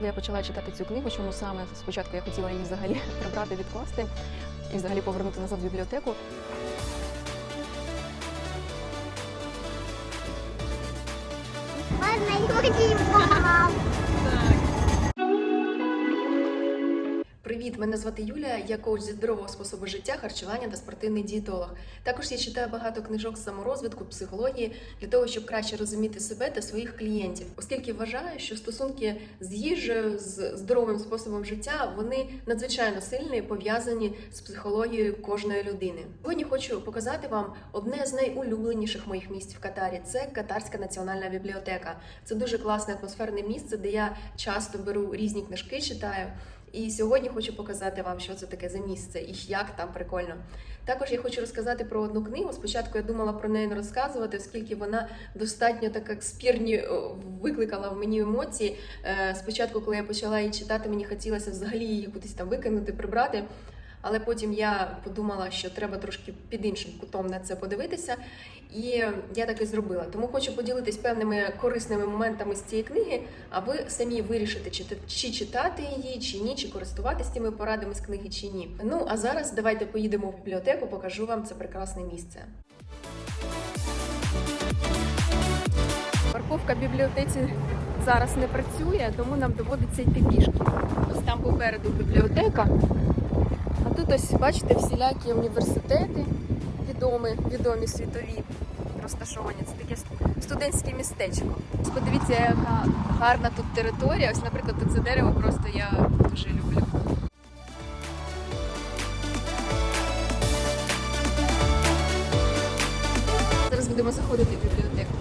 Я почала читати цю книгу, чому саме спочатку я хотіла її взагалі прибрати, відкласти і взагалі повернути назад в бібліотеку. Ладно, Юрій Мене звати Юлія. Я коуч зі здорового способу життя, харчування та спортивний дієтолог. Також я читаю багато книжок з саморозвитку, психології для того, щоб краще розуміти себе та своїх клієнтів, оскільки вважаю, що стосунки з їжею, з здоровим способом життя вони надзвичайно сильні пов'язані з психологією кожної людини. Сьогодні хочу показати вам одне з найулюбленіших моїх місць в Катарі. Це Катарська національна бібліотека. Це дуже класне атмосферне місце, де я часто беру різні книжки, читаю. І сьогодні хочу показати вам, що це таке за місце і як там прикольно. Також я хочу розказати про одну книгу. Спочатку я думала про неї не розказувати, оскільки вона достатньо так спірні о, викликала в мені емоції. Е, Спочатку, коли я почала її читати, мені хотілося взагалі її кудись там викинути, прибрати. Але потім я подумала, що треба трошки під іншим кутом на це подивитися, і я так і зробила. Тому хочу поділитись певними корисними моментами з цієї книги, а ви самі вирішите, чи, чи читати її, чи ні, чи користуватись тими порадами з книги, чи ні. Ну а зараз давайте поїдемо в бібліотеку, покажу вам це прекрасне місце. Парковка бібліотеці зараз не працює, тому нам доводиться йти пішки. Ось там попереду бібліотека. А тут ось, бачите, всілякі університети відомі, відомі світові розташовані. Це таке студентське містечко. Подивіться, яка гарна тут територія. Ось, наприклад, це дерево просто я дуже люблю. Зараз будемо заходити в бібліотеку.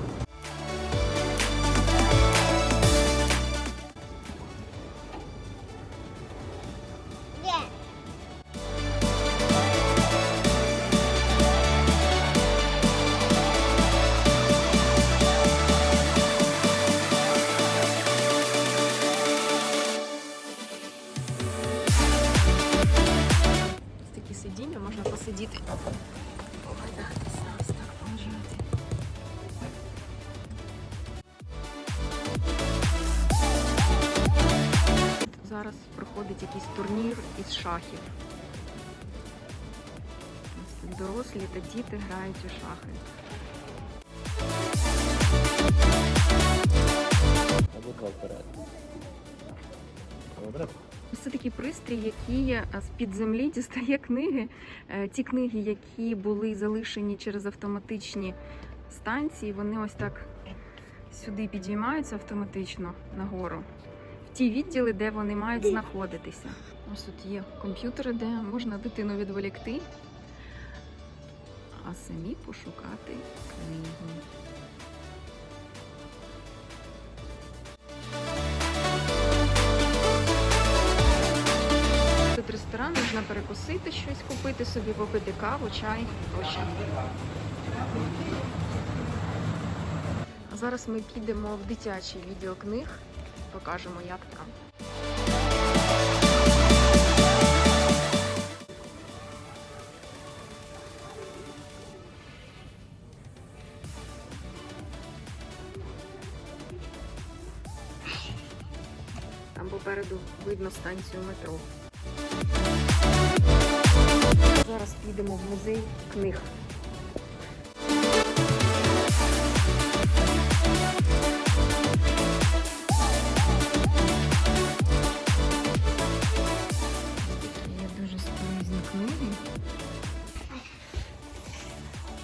Зараз проходить якийсь турнір із шахів. Дорослі та діти грають у шахи. Пристрій, який з-під землі дістає книги. Е, Ті книги, які були залишені через автоматичні станції, вони ось так сюди підіймаються автоматично нагору. В ті відділи, де вони мають знаходитися. Ось тут є комп'ютери, де можна дитину відволікти, а самі пошукати книгу. Ресторан, можна перекусити щось, купити собі, попити каву, чай тощо. А зараз ми підемо в дитячий відділ книг, покажемо, як там. Там попереду видно станцію метро. Зараз підемо в музей книг.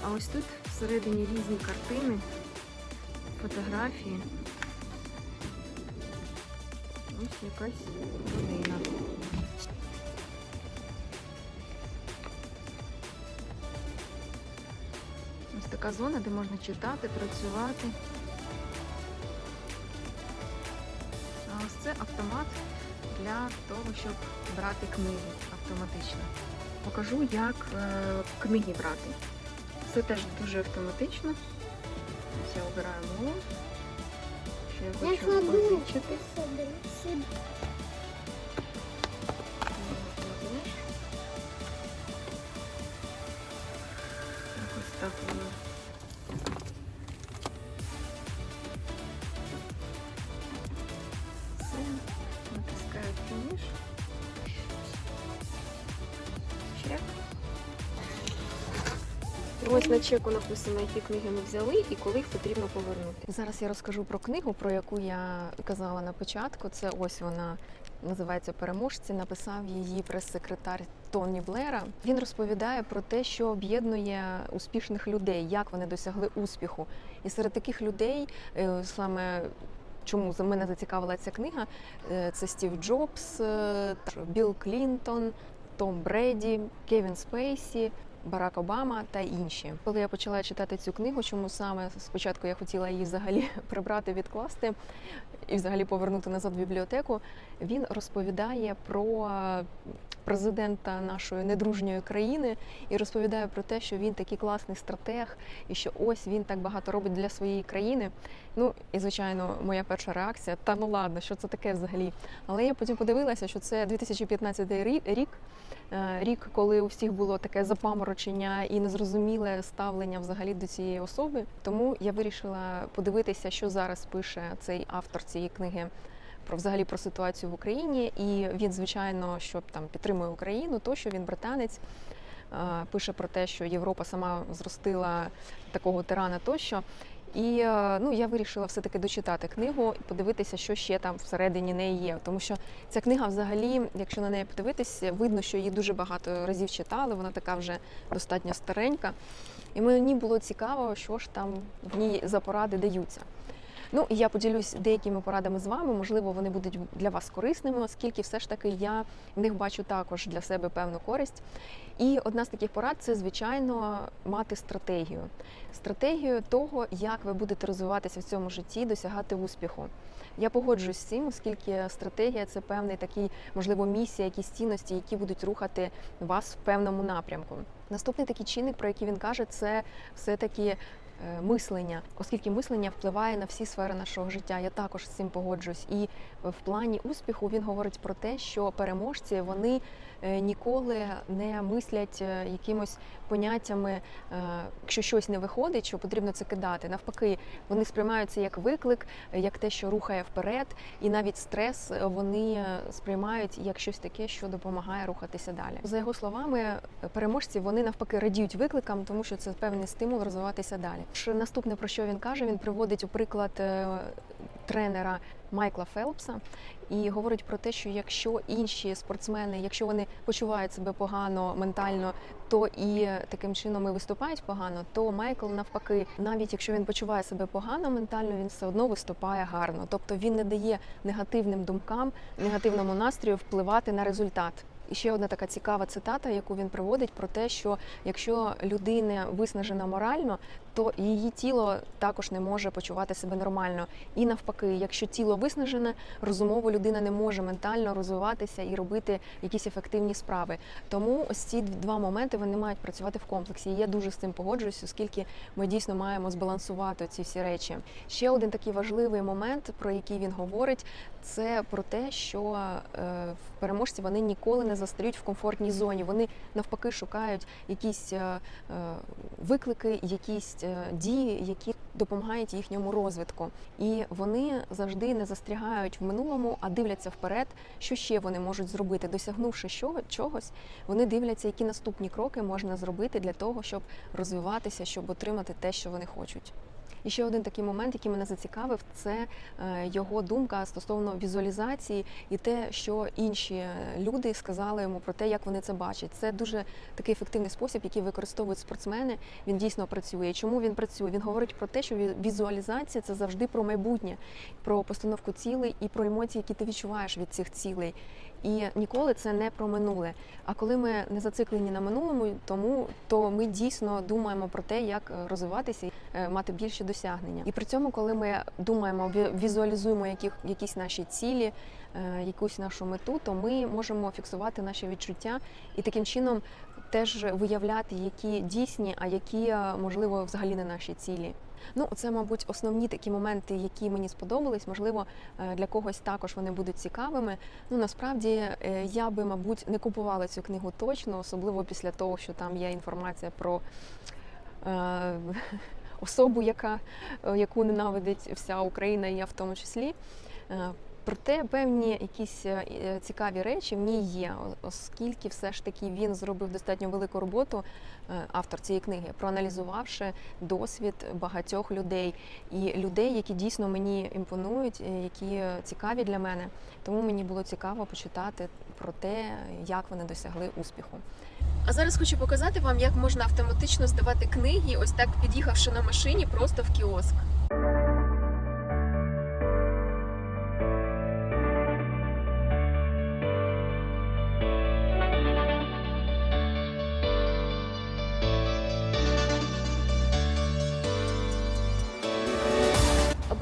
А ось тут всередині різні картини, фотографії. Ось якась родина. Така зона, де можна читати, працювати. А ось це автомат для того, щоб брати книги автоматично. Покажу, як е, книги брати. Це теж дуже автоматично. Ось я обираю мову. Що я хочу позичити. Ось так Чеку написано, які книги ми взяли і коли їх потрібно повернути. Зараз я розкажу про книгу, про яку я казала на початку. Це ось вона називається Переможці. Написав її прес-секретар Тоні Блера. Він розповідає про те, що об'єднує успішних людей, як вони досягли успіху. І серед таких людей е, саме. Чому за мене зацікавила ця книга? Е, Це Стів Джобс, е, Білл Клінтон, Том Бреді, Кевін Спейсі, Барак Обама та інші. Коли я почала читати цю книгу, чому саме спочатку я хотіла її взагалі прибрати, відкласти і взагалі повернути назад в бібліотеку, він розповідає про президента нашої недружньої країни і розповідає про те, що він такий класний стратег, і що ось він так багато робить для своєї країни. Ну і звичайно, моя перша реакція: та ну ладно, що це таке взагалі? Але я потім подивилася, що це 2015 рі- рік. е, Рік, коли у всіх було таке запаморочення і незрозуміле ставлення взагалі до цієї особи. Тому я вирішила подивитися, що зараз пише цей автор цієї книги про взагалі про ситуацію в Україні. І він, звичайно, що там підтримує Україну, то що він британець. е, Пише про те, що Європа сама зростила такого тирана тощо. І е, ну, я вирішила все-таки дочитати книгу і подивитися, що ще там всередині неї є. Тому що ця книга, взагалі, якщо на неї подивитися, видно, що її дуже багато разів читали. Вона така вже достатньо старенька. І мені було цікаво, що ж там в ній за поради даються. Ну і я поділюсь деякими порадами з вами. Можливо, вони будуть для вас корисними, оскільки все ж таки я в них бачу також для себе певну користь. І одна з таких порад це, звичайно, мати стратегію. Стратегію того, як ви будете розвиватися в цьому житті, досягати успіху. Я погоджуюсь з цим, оскільки стратегія це певний такий, можливо, місія, якісь цінності, які будуть рухати вас в певному напрямку. Наступний такий чинник, про який він каже, це все-таки мислення, оскільки мислення впливає на всі сфери нашого життя. Я також з цим погоджуюсь. І в плані успіху він говорить про те, що переможці вони е, ніколи не мислять е, якимось поняттями, е, якщо щось не виходить, що потрібно це кидати. Навпаки, вони сприймають це як виклик, е, як те, що рухає вперед, і навіть стрес е, вони е, сприймають як щось таке, що допомагає рухатися далі. За його словами, е, переможці вони навпаки радіють викликам, тому що це певний стимул розвиватися далі. Наступне про що він каже, він приводить у приклад е, тренера Майкла Фелпса і говорить про те, що якщо інші спортсмени, якщо вони почувають себе погано ментально, то і таким чином і виступають погано, то Майкл навпаки, навіть якщо він почуває себе погано ментально, він все одно виступає гарно. Тобто він не дає негативним думкам, негативному настрою впливати на результат. І ще одна така цікава цитата, яку він приводить про те, що якщо людина виснажена морально, то її тіло також не може почувати себе нормально. І навпаки, якщо тіло виснажене, розумово людина не може ментально розвиватися і робити якісь ефективні справи. Тому ось ці два моменти вони мають працювати в комплексі. І я дуже з цим погоджуюсь, оскільки ми дійсно маємо збалансувати ці всі речі. Ще один такий важливий момент, про який він говорить, це про те, що е, в переможці вони ніколи не застають в комфортній зоні. Вони навпаки шукають якісь е, е, виклики, якісь е, дії, які допомагають їхньому розвитку. І вони завжди не застрягають в минулому, а дивляться вперед, що ще вони можуть зробити. Досягнувши чогось, вони дивляться, які наступні кроки можна зробити для того, щоб розвиватися, щоб отримати те, що вони хочуть. І ще один такий момент, який мене зацікавив, це е, його думка стосовно візуалізації і те, що інші е, люди сказали йому про те, як вони це бачать. Це дуже такий ефективний спосіб, який використовують спортсмени. Він дійсно працює. Чому він працює? Він говорить про те, що візуалізація це завжди про майбутнє, про постановку цілей і про емоції, які ти відчуваєш від цих цілей. І ніколи це не про минуле. А коли ми не зациклені на минулому, тому то ми дійсно думаємо про те, як е, розвиватися е, мати більші досягнення. І при цьому, коли ми думаємо, ві- візуалізуємо яких, якісь наші цілі, е, якусь нашу мету, то ми можемо фіксувати наші відчуття і таким чином теж виявляти, які дійсні, а які можливо взагалі не наші цілі. Ну, це, мабуть, основні такі моменти, які мені сподобались. Можливо, е, для когось також вони будуть цікавими. Ну насправді е, я би, мабуть, не купувала цю книгу точно, особливо після того, що там є інформація про е, особу, яка, е, яку ненавидить вся Україна, і я в тому числі. Проте певні якісь е, е, цікаві речі в ній є, оскільки все ж таки він зробив достатньо велику роботу, е, автор цієї книги, проаналізувавши досвід багатьох людей і людей, які дійсно мені імпонують, які цікаві для мене. Тому мені було цікаво почитати про те, як вони досягли успіху. А зараз хочу показати вам, як можна автоматично здавати книги, ось так під'їхавши на машині просто в кіоск.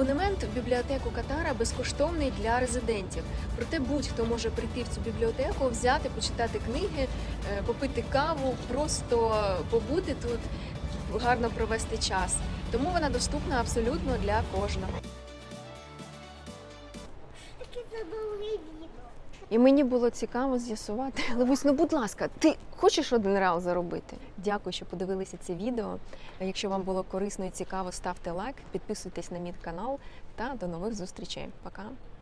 Абонемент в бібліотеку Катара безкоштовний для резидентів. Проте будь-хто може прийти в цю бібліотеку, взяти, почитати книги, е, попити каву, просто побути тут, гарно провести час. Тому вона доступна абсолютно для кожного. І мені було цікаво з'ясувати. Левусь, ну будь ласка, ти хочеш один реал заробити? Дякую, що подивилися це відео. Якщо вам було корисно і цікаво, ставте лайк, підписуйтесь на мій канал та до нових зустрічей. Пока!